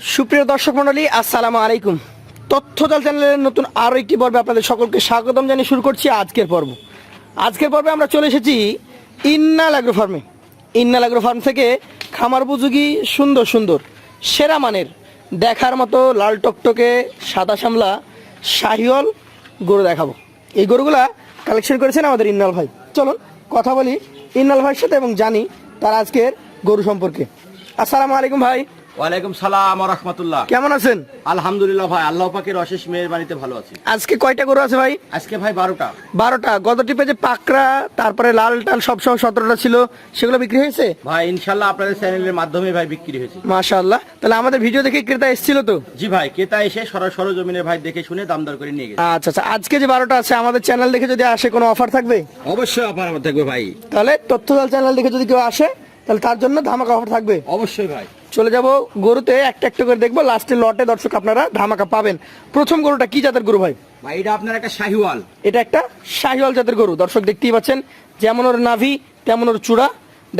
সুপ্রিয় দর্শক মণ্ডলী, আসসালামু আলাইকুম। তথ্যজাল চ্যানেলের নতুন আরও একটি পর্বে আপনাদের সকলকে স্বাগতম জানিয়ে শুরু করছি আজকের পর্ব। আজকের পর্বে আমরা চলে এসেছি ইন্নাল অ্যাগ্রো ফার্মে। ইন্নাল অ্যাগ্রো ফার্ম থেকে খামার উপযোগী, সুন্দর সুন্দর, সেরা মানের, দেখার মতো লাল টকটকে সাদা সামলা শাহিওল গরু দেখাবো। এই গরুগুলা কালেকশন করেছেন আমাদের ইন্নাল ভাই। চলুন কথা বলি ইন্নাল ভাইয়ের সাথে এবং জানি তার আজকের গরু সম্পর্কে। আসসালামু আলাইকুম ভাই। ওয়ালাইকুম সালাম রহমতুল্লাহ। কেমন আছেন? আলহামদুলিল্লাহ ভাই আল্লাহ পাকের অশেষ মেহরবানিতে ভালো আছি। আজকে কয়টা গরু আছে ভাই? আজকে ভাই বারোটা। বারোটা। গত টিপে যে পাকড়া তারপরে লাল টাল সতেরোটা ছিল সেগুলো বিক্রি হয়েছে? ভাই ইনশাল্লাহ আপনাদের চ্যানেলের মাধ্যমে ভাই বিক্রি হয়েছে। মাশাআল্লাহ। তাহলে আমাদের ভিডিও দেখে ক্রেতা এসেছিল তো? জি ভাই ক্রেতা এসে সরাসরি সরজমিনে ভাই দেখে শুনে দাম দর করে নিয়ে গেছে। আচ্ছা আচ্ছা। আজকে যে বারোটা আছে আমাদের চ্যানেল দেখে যদি আসে কোনো অফার থাকবে? অবশ্যই অফার থাকবে ভাই। তাহলে তথ্যজাল চ্যানেল দেখে যদি কেউ আসে তাহলে তার জন্য ধামাকা অফার থাকবে। অবশ্যই ভাই। চলে যাব গরুতে একটা একটা করে দেখব। লাস্টে লটে দর্শক আপনারা ধামাকা পাবেন। প্রথম গরুটা কি জাতের গরু ভাই? ভাই এটা আপনার একটা শাহিওয়াল। এটা একটা শাহিওয়াল জাতের গরু। দর্শক দেখতেই পাচ্ছেন যেমন ওর নাভি তেমন ওর চূড়া।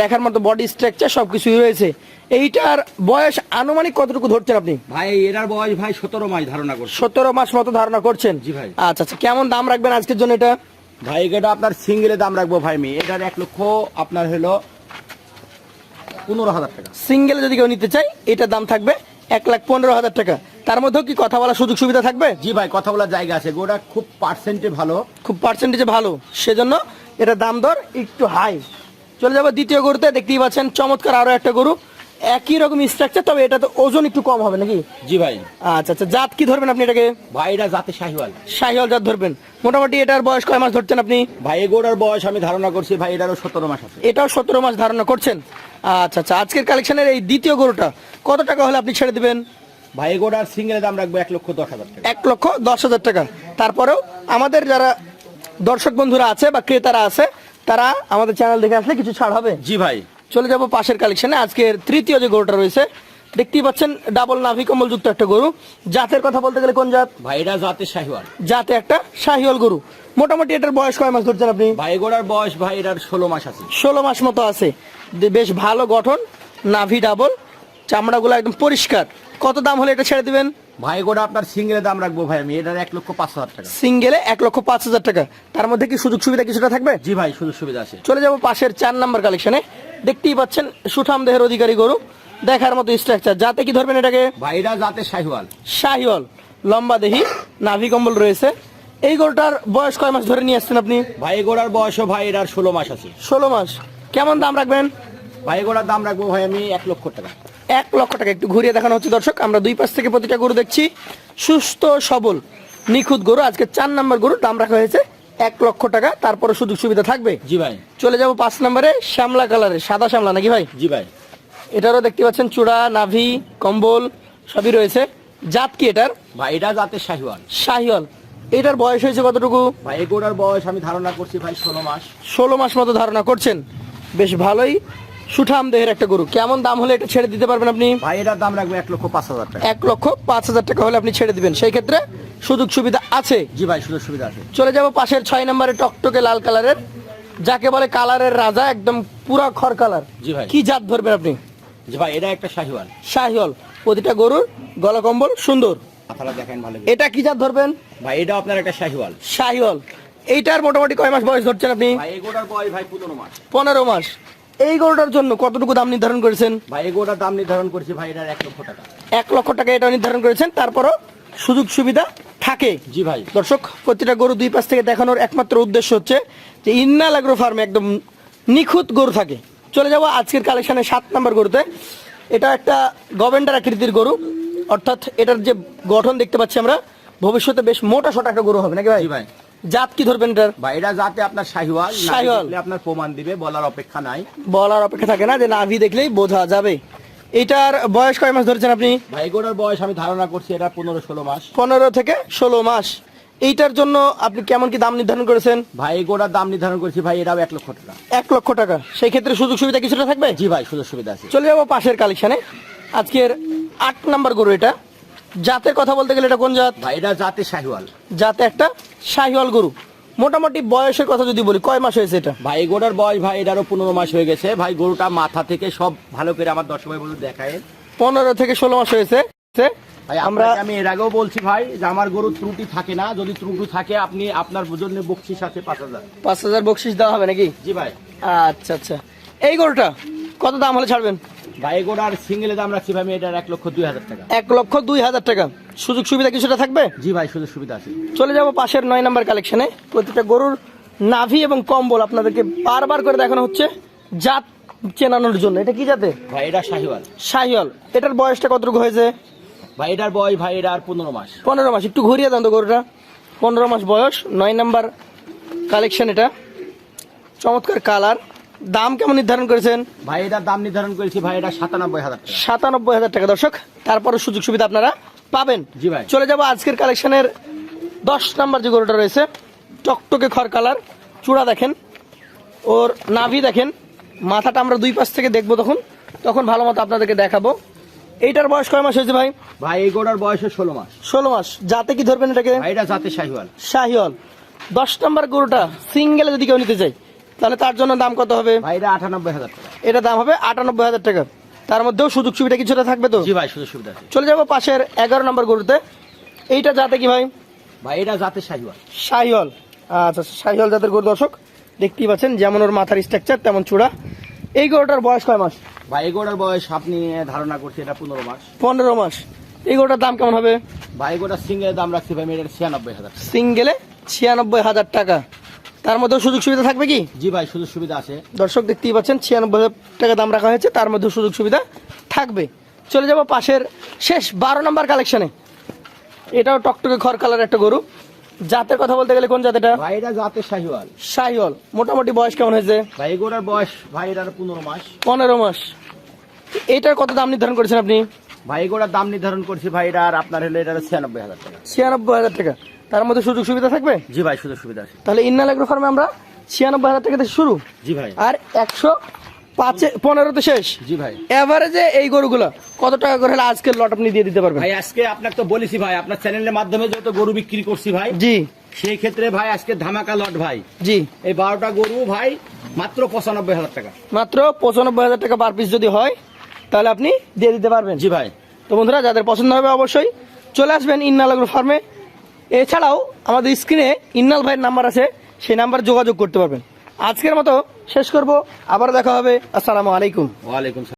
দেখার মতো বডি স্ট্রাকচার সব কিছুই রয়েছে। এইটার বয়স আনুমানিক কতটুকু ধরছেন আপনি? ভাই এটার বয়স ভাই সতেরো মাস ধারণা করছে। সতেরো মাস মতো ধারণা করছেন? জি ভাই। আচ্ছা আচ্ছা কেমন দাম রাখবেন আজকের জন্য এটা? ভাই এটা আপনার সিঙ্গেলে দাম রাখব ভাই আমি। এটার এক লক্ষ আপনার হলো পনেরো হাজার টাকা। সিঙ্গেল যদি কেউ নিতে চাই এটার দাম থাকবে এক লাখ পনেরো হাজার টাকা। তার মধ্যেও কি কথা বলার সুযোগ সুবিধা থাকবে? জি ভাই কথা বলার জায়গা আছে। গোটা খুব পার্সেন্টে ভালো। খুব পার্সেন্টেজে ভালো। সেজন্য এটা দাম দর একটু হাই চলে যাব দ্বিতীয় গরুতে দেখতেই পাচ্ছেন চমৎকার আরও একটা গরু। একই রকম স্ট্রাকচার তবে এটা তো ওজন একটু কম হবে নাকি? জি ভাই। আচ্ছা আচ্ছা জাত কি ধরবেন আপনি এটাকে? ভাই এটা জাতে শাহিওয়াল। শাহিওয়াল জাত ধরবেন। মোটামুটি এটার বয়স কয় মাস ধরছেন আপনি? ভাই গোড়ার বয়স আমি ধারণা করছি ভাই এটারও সতেরো মাস আছে। এটাও সতেরো মাস ধারণা করছেন? আচ্ছা আচ্ছা আজকের কালেকশনের এই দ্বিতীয় গরুটা কত টাকা হলে আপনি ছেড়ে দিবেন? ভাই গোড়ার সিঙ্গেলের দাম রাখব এক লক্ষ দশ হাজার টাকা। এক লক্ষ দশ হাজার টাকা। তারপরেও আমাদের যারা দর্শক বন্ধুরা আছে বা ক্রেতারা আছে তারা আমাদের চ্যানেল দেখে আসলে কিছু ছাড় হবে। জি ভাই। চলে যাব পাশের কালেকশনে আজকের তৃতীয় যে গরুটা রয়েছে দেখতেই পাচ্ছেন ডাবল নাভি কম্বল যুক্ত একটা গরু। জাতের কথা বলতে গেলে কোন জাত? ভাই এটা জাতে শাহিওয়াল। জাতে একটা শাহিওয়াল গরু। মোটামুটি এটার বয়স কয় মাস ধরছেন আপনি? ভাই গোড়ার বয়স ভাই এটার ষোলো মাস আছে। ষোলো মাস মতো আছে। বেশ ভালো গঠন নাভি ডাবল চামড়াগুলো একদম পরিষ্কার। কত দাম হলে এটা ছেড়ে দিবেন? ভাই গোড়া আপনার সিঙ্গেলের দাম রাখব ভাই আমি এটার এক লক্ষ পাঁচ হাজার টাকা। সিঙ্গেলে এক লক্ষ পাঁচ হাজার টাকা। তার মধ্যে কি সুযোগ সুবিধা কিছুটা থাকবে? জি ভাই সুযোগ সুবিধা আছে। চলে যাব পাশের চার নাম্বার কালেকশনে দেখতেই পাচ্ছেন সুঠাম দেহের অধিকারী গরু। দেখার মতো স্ট্রাকচার যাতে কি ধরবেন এটাকে? ভাইরা যাতে শাহিওয়াল। শাহিওয়াল লম্বা দেহি নাভি কম্বল রয়েছে। এই গরুটার বয়স কয় মাস ধরে নিয়ে আসছেন আপনি? ভাই গোড়ার বয়সও ভাই এটার ষোলো মাস আছে। ষোলো মাস। কেমন দাম রাখবেন? ভাই গোড়ার দাম রাখব ভাই আমি এক লক্ষ টাকা। এক লক্ষ টাকা। একটু ঘুরিয়ে দেখানো হচ্ছে দর্শক আমরা দুই পাশ থেকে প্রতিটা গরু দেখছি। সুস্থ সবল নিখুঁত গরু। আজকে চার নম্বর গরুর দাম রাখা হয়েছে এক লক্ষ টাকা। তারপরে সুযোগ সুবিধা থাকবে? জি ভাই। চলে যাব পাঁচ নম্বরে শ্যামলা কালারের সাদা শ্যামলা নাকি ভাই? জি ভাই। এটারও দেখতে পাচ্ছেন চূড়া নাভি কম্বল সবই রয়েছে। জাত কি এটার? ভাই এটা জাতের শাহিওয়াল। শাহিওয়াল। এটার বয়স হয়েছে কতটুকু? ভাই গোড়ার বয়স আমি ধারণা করছি ভাই ষোলো মাস। ষোলো মাস মতো ধারণা করছেন। বেশ ভালোই সুঠাম দেহের একটা গরু। কেমন দাম হলে এটা ছেড়ে দিতে পারবেন আপনি? ভাই এটার দাম রাখব এক লক্ষ পাঁচ হাজার টাকা। এক লক্ষ পাঁচ হাজার টাকা হলে আপনি ছেড়ে দিবেন। সেই ক্ষেত্রে সুযোগ সুবিধা আছে? জি ভাই সুযোগ সুবিধা আছে। চলে যাব পাশের ছয় নম্বরে টকটকে লাল কালারের যাকে বলে কালারের রাজা একদম পুরা খড় কালার। জি ভাই। কি জাত ধরবেন আপনি? জি ভাই এটা একটা শাহিওয়াল। শাহিওয়াল। প্রতিটা গরুর গলা কম্বল সুন্দর। দেখেন ভালো এটা কি জাত ধরবেন? ভাই এটা আপনার একটা শাহিওয়াল। শাহিওয়াল। এইটার মোটামুটি কয় মাস বয়স ধরছেন আপনি? পনেরো মাস। এই গরুটার জন্য কতটুকু দাম নির্ধারণ করেছেন? ভাই এই দাম নির্ধারণ করছি ভাই এটার এক লক্ষ টাকা। এক লক্ষ টাকা এটা নির্ধারণ করেছেন তারপরও সুযোগ সুবিধা থাকে। জি ভাই। দর্শক প্রতিটা গরু দুই পাশ থেকে দেখানোর একমাত্র উদ্দেশ্য হচ্ছে যে ইন্নাল অ্যাগ্রো ফার্মে একদম নিখুঁত গরু থাকে। চলে যাব আজকের কালেকশনে সাত নম্বর গরুতে। এটা একটা গভেন্ডার আকৃতির গরু। অর্থাৎ এটার যে গঠন দেখতে পাচ্ছি আমরা ভবিষ্যতে বেশ মোটা সোটা একটা গরু হবে নাকি ভাই? ভাই। জাত কি ধরবেন এটার? ভাই এটা যাতে আপনার শাহিওয়াল শাহিওয়াল। আপনার প্রমাণ দিবে বলার অপেক্ষা নাই। বলার অপেক্ষা থাকে না যে নাভি দেখলেই বোঝা যাবে। এটার বয়স কয় মাস ধরেছেন আপনি? ভাই গোড়ার বয়স আমি ধারণা করছি এটা পনেরো ষোলো মাস। পনেরো থেকে ষোলো মাস। এইটার জন্য আপনি কেমন কি দাম নির্ধারণ করেছেন? ভাই গোড়ার দাম নির্ধারণ করেছি ভাই এটাও এক লক্ষ টাকা। এক লক্ষ টাকা। সেই ক্ষেত্রে সুযোগ সুবিধা কিছুটা থাকবে? জি ভাই সুযোগ সুবিধা আছে। চলে যাব পাশের কালেকশনে। আজকের আট নাম্বার গরু এটা। জাতের কথা বলতে গেলে এটা কোন জাত? ভাই এটা জাতে শাহিওয়াল। জাতে একটা শাহিওয়াল গরু। মোটামুটি বয়সের কথা যদি বলি কয় মাস হয়েছে এটা? ভাই গোড়ার বয়স ভাই এটারও পনেরো মাস হয়ে গেছে। ভাই গরুটা মাথা থেকে সব ভালো করে আমার দর্শক ভাই বন্ধু দেখায়। পনেরো থেকে ষোলো মাস হয়েছে। ভাই আমরা আমি এর আগেও বলছি ভাই যে আমার গরুর ত্রুটি থাকে না। যদি ত্রুটি থাকে আপনি আপনার জন্য বকশিস আছে পাঁচ হাজার। পাঁচ হাজার বকশিস দেওয়া হবে নাকি? জি ভাই। আচ্ছা আচ্ছা। এই গরুটা কত দাম হলে ছাড়বেন? ভাই এগোড়ার সিঙ্গেলে দাম রাখছি ভাই এটার এক লক্ষ দুই হাজার টাকা। এক লক্ষ দুই হাজার টাকা। সুযোগ সুবিধা কিছুটা থাকবে? জি ভাই সুযোগ সুবিধা আছে। চলে যাব পাশের নয় নাম্বার কালেকশনে প্রতিটা গরুর নাভি এবং কম্বল আপনাদেরকে বারবার করে দেখানো হচ্ছে জাত চেনানোর জন্য। এটা কি জাতে? ভাই এটা শাহিওয়াল। শাহিওয়াল। এটার বয়সটা কতটুকু হয়েছে? ভাই এটার বয়স ভাই এটার পনেরো মাস। পনেরো মাস। একটু ঘুরিয়ে দেন তো গরুটা। পনেরো মাস বয়স নয় নাম্বার কালেকশন এটা। চমৎকার কালার দাম কেমন নির্ধারণ করেছেন? ভাই এটার দাম নির্ধারণ করেছি ভাই এটা সাতানব্বই হাজার সাতানব্বই হাজার টাকা দর্শক। তারপরে সুযোগ সুবিধা আপনারা পাবেন। জি ভাই। চলে যাব আজকের কালেকশনের দশ নাম্বার যে গরুটা রয়েছে টকটকে খড় কালার। চূড়া দেখেন ওর নাভি দেখেন। মাথাটা আমরা দুই পাশ থেকে দেখব তখন। তখন ভালো মতো আপনাদেরকে দেখাবো। এইটার বয়স কয় মাস হয়েছে ভাই? ভাই এই গোড়ার বয়স ষোলো মাস। ষোলো মাস। যাতে কি ধরবেন এটাকে? ভাই এটা জাতে শাহিওয়াল। শাহিওয়াল। দশ নাম্বার গরুটা সিঙ্গেলে যদি কেউ নিতে চাই তাহলে তার জন্য দাম কত হবে? ভাই এটা আটানব্বই হাজার টাকা। এটা দাম হবে আটানব্বই হাজার টাকা। তার মধ্যেও সুযোগ সুবিধা কিছুটা থাকবে তো? জি ভাই সুযোগ সুবিধা আছে। চলে যাব পাশের এগারো নম্বর গরুতে। এইটা যাতে কি ভাই? ভাই এটা জাতে শাহিওয়াল। শাহিওল আচ্ছা শাহিওল জাতের গরু দর্শক দেখতেই পাচ্ছেন যেমন ওর মাথার স্ট্রাকচার তেমন চূড়া। এই গরুটার বয়স কয় মাস? ভাই এই গোড়ার বয়স আপনি ধারণা করছি এটা পনেরো মাস। পনেরো মাস। এই গরুটার দাম কেমন হবে? ভাই গোড়ার সিঙ্গেলের দাম রাখছি ভাই এটার ছিয়ানব্বই হাজার সিঙ্গেলে ছিয়ানব্বই হাজার টাকা। তার মধ্যেও সুযোগ সুবিধা থাকবে কি? জি ভাই সুযোগ সুবিধা আছে। দর্শক দেখতেই পাচ্ছেন ছিয়ানব্বই টাকা দাম রাখা হয়েছে তার মধ্যে সুযোগ সুবিধা থাকবে। চলে যাব পাশের শেষ বারো নম্বর কালেকশনে এটাও টকটকে খড় কালার একটা গরু। জাতের কথা বলতে গেলে কোন জাত এটা? ভাই এটা জাতে শাহিওয়াল। শাহিওল মোটামুটি বয়স কেমন হয়েছে? ভাই গোড়ার বয়স ভাই এটার পনেরো মাস। পনেরো মাস। এটার কত দাম নির্ধারণ করেছেন আপনি? ভাই গোড়ার দাম নির্ধারণ করছি ভাই এটার আপনার হলো এটার ছিয়ানব্বই হাজার টাকা। ছিয়ানব্বই হাজার টাকা। তার মধ্যে সুযোগ সুবিধা থাকবে? জি ভাই সুযোগ সুবিধা আছে। তাহলে ইন্নাল এগ্রো ফার্মে আমরা ছিয়ানব্বই হাজার টাকা থেকে শুরু। জি ভাই। আর একশো পাঁচে পনেরোতে শেষ। জি ভাই। এভারেজে এই গরুগুলো কত টাকা করে হলে আজকের লট আপনি দিয়ে দিতে পারবেন? ভাই আজকে আপনাকে তো বলেছি ভাই আপনার চ্যানেলের মাধ্যমে যত গরু বিক্রি করছি ভাই জি। সেই ক্ষেত্রে ভাই আজকে ধামাকা লট ভাই। জি। এই বারোটা গরু ভাই মাত্র পঁচানব্বই হাজার টাকা। মাত্র পঁচানব্বই হাজার টাকা পার পিস যদি হয় তাহলে আপনি দিয়ে দিতে পারবেন। জি ভাই। তো বন্ধুরা যাদের পছন্দ হবে অবশ্যই চলে আসবেন ইন্নাল আগ্রো ফার্মে এছাড়াও আমাদের স্ক্রিনে ইন্নাল ভাইয়ের নাম্বার আছে, সেই নাম্বার যোগাযোগ করতে পারবেন। আজকের মতো শেষ করব আবার দেখা হবে, আসসালামু আলাইকুম। ওয়ালাইকুম